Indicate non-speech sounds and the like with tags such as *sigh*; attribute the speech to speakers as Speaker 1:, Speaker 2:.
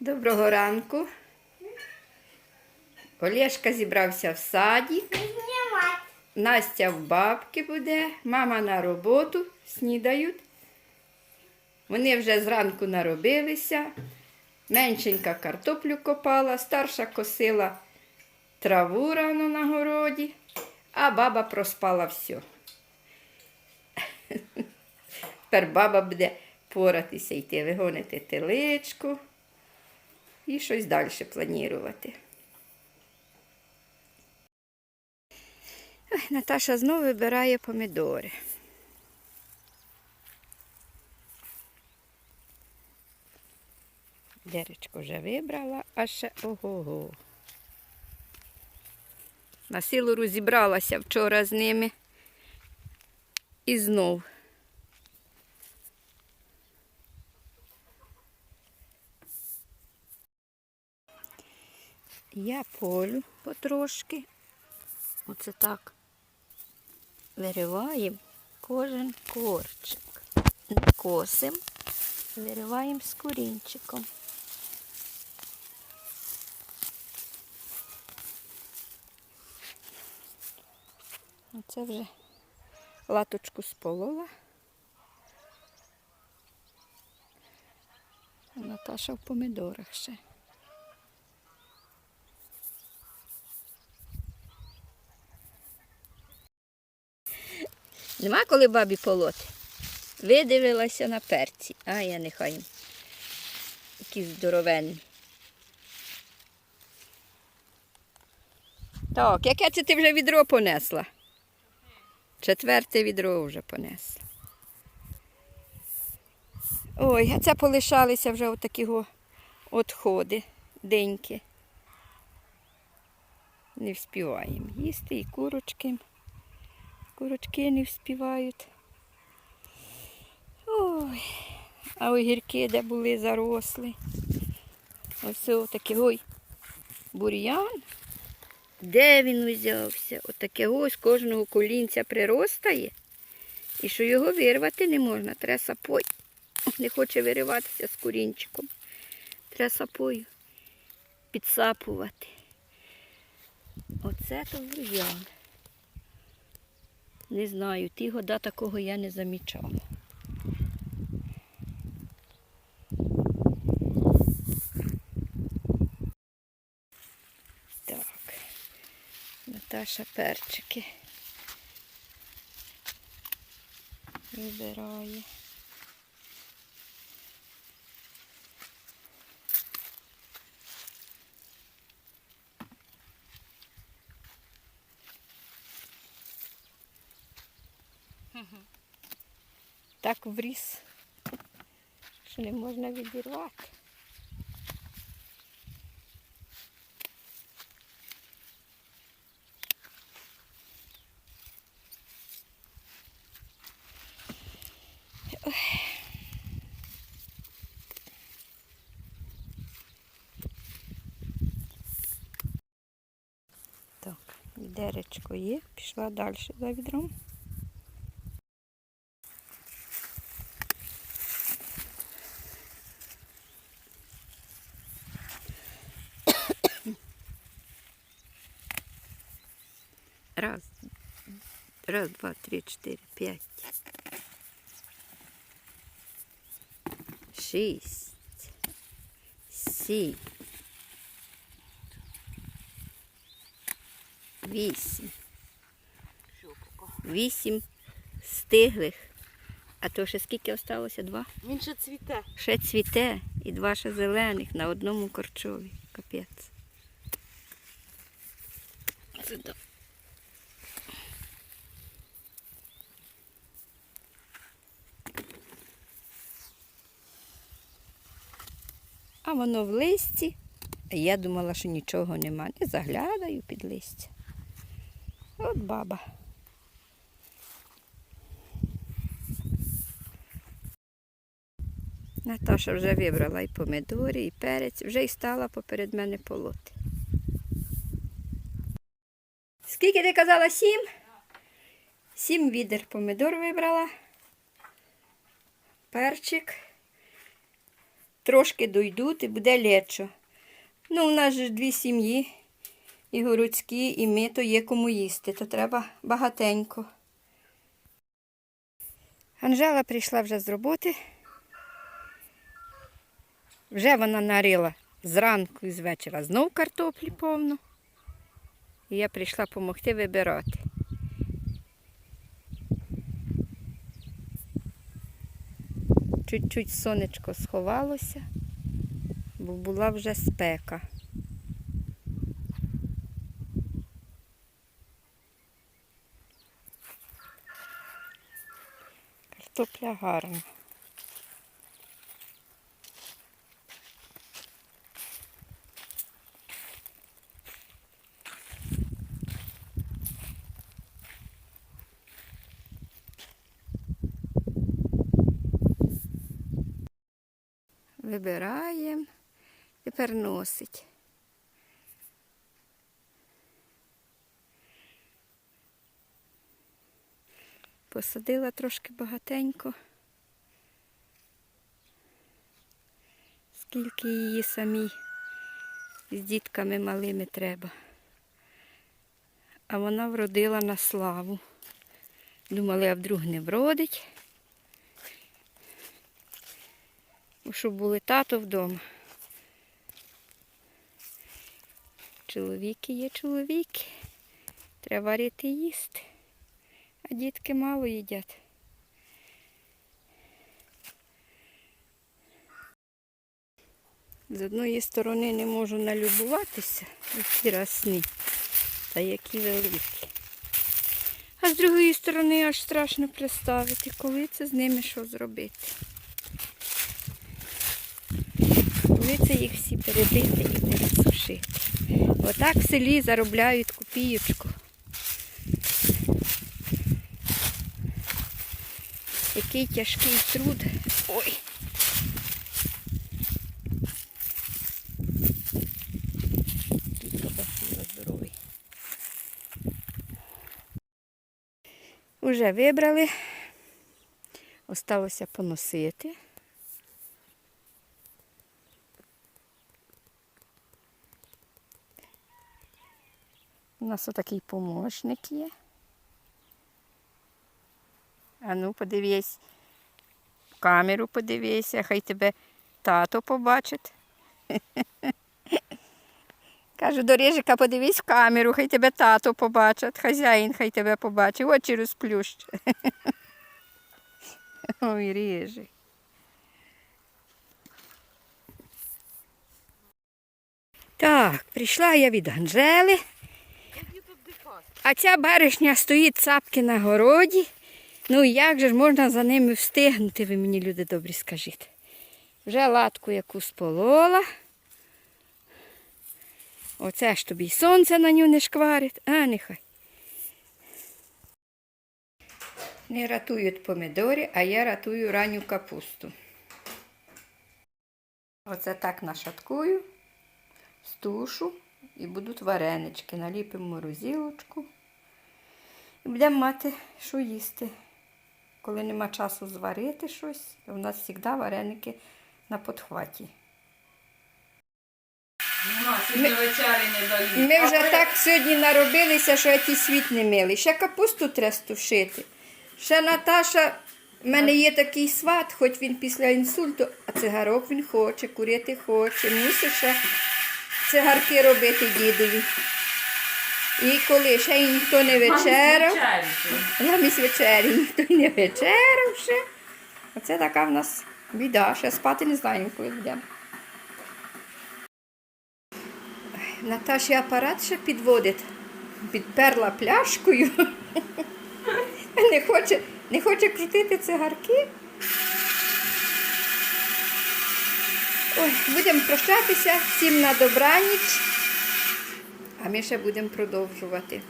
Speaker 1: Доброго ранку. Олешка зібрався в саді. Настя в бабки буде, мама на роботу снідають. Вони вже зранку наробилися. Меншенька картоплю копала, старша косила траву рано на городі, а баба проспала все. Тепер баба буде поратися йти, вигонити теличку і щось далі планувати. Наташа знову вибирає помідори. Деречко вже вибрала, а ще ого-го. На силу розібралася вчора з ними. І знов. Я полю потрошки. Оце так вириваємо кожен корчик. Не косим, вириваємо з корінчиком. Оце вже латочку сполола. Наташа в помідорах ще. Нема коли бабі полоти. Видивилася на перці. А я нехай. Які здоровенні. Так, яке це ти вже відро понесла? Четверте відро вже понесла. Ой, а це полишалися вже отакі отходи, деньки. Не вспіваємо їсти і курочки. Курочки не вспівають. Ой, а огірки де були заросли. Ось отаке ой. Бур'ян. Де він узявся? Отаке ось кожного колінця приростає. І що його вирвати не можна. Треба сапой. Не хоче вириватися з корінчиком. Треба сапою підсапувати. Оце то бур'ян. Не знаю, ті года такого я не замічала. Так, Наташа перчики вибирає. Так вріс, що не можна відірвати. Ой. Є, пішла далі за відром. Раз, раз, два, три, четыре, пять. Шість. Сім. Вісім. Вісім стиглих. А то ще скільки осталося? Два?
Speaker 2: Він ще цвіте.
Speaker 1: Ще цвіте і два ще зелених на одному корчові. Капець. Сюди. А воно в листі. Я думала, що нічого нема. Не заглядаю під листя. От баба. Наташа вже вибрала і помидори, і перець, вже й стала поперед мене полоти. Скільки ти казала? Сім? Сім відер помидор вибрала. Перчик. Трошки дойдуть і буде лечо. Ну, у нас ж дві сім'ї, і городські, і ми, то є кому їсти, то треба багатенько. Анжела прийшла вже з роботи. Вже вона нарила зранку і з вечора знов картоплі повно. І я прийшла допомогти вибирати. Чуть-чуть сонечко сховалося, бо була вже спека. Картопля гарна. Вибираємо, тепер носить. Посадила трошки багатенько. Скільки її самій з дітками малими треба. А вона вродила на славу. Думали, а вдруг не вродить. Бо Щоб були тато вдома. Чоловіки є чоловіки. Треба варити їсти. А дітки мало їдять. З одної сторони не можу налюбуватися, які росні, та які великі. А з другої сторони аж страшно представити, коли це з ними що зробити. Коли їх всі перебити і пересушити. Отак в селі заробляють копієчку. Який тяжкий труд. Ой. Здоровий. Уже вибрали. Осталося поносити. У нас отакий помощник є. А ну, подивись, камеру подивися, хай тебе тато побачить. *laughs* Кажу, до Рижика подивись в камеру, хай тебе тато побачить, хазяїн хай тебе побачить, очі розплющ. *laughs* Ой, Рижик. Так, прийшла я від Анжели. А ця баришня стоїть цапки на городі. Ну як же ж можна за ними встигнути, ви мені, люди добрі, скажіть. Вже латку яку сполола. Оце ж тобі й сонце на ню не шкварить, а нехай. Не ратують помідори, а я ратую ранню капусту. Оце так нашаткую, стушу і будуть варенички. Наліпимо морозилочку. І будемо мати, що їсти. Коли нема часу зварити щось, то в нас завжди вареники на подхваті.
Speaker 2: Ми.
Speaker 1: Ми вже так сьогодні наробилися, що я ті світ не мили. Ще капусту треба стушити. Ще Наташа, в мене є такий сват, хоч він після інсульту, а цигарок він хоче, курити хоче. Мусить ще цигарки робити дідові. І коли ще й ніхто не вечеряв, замість вечері ніхто не вечеряв ще. Оце така в нас біда. Ще спати не знаємо, коли будемо. Наташі апарат ще підводить. Підперла пляшкою. *laughs* Не хоче, не хоче крутити цигарки. Будемо прощатися. Всім на добраніч. А ми ще будемо продовжувати.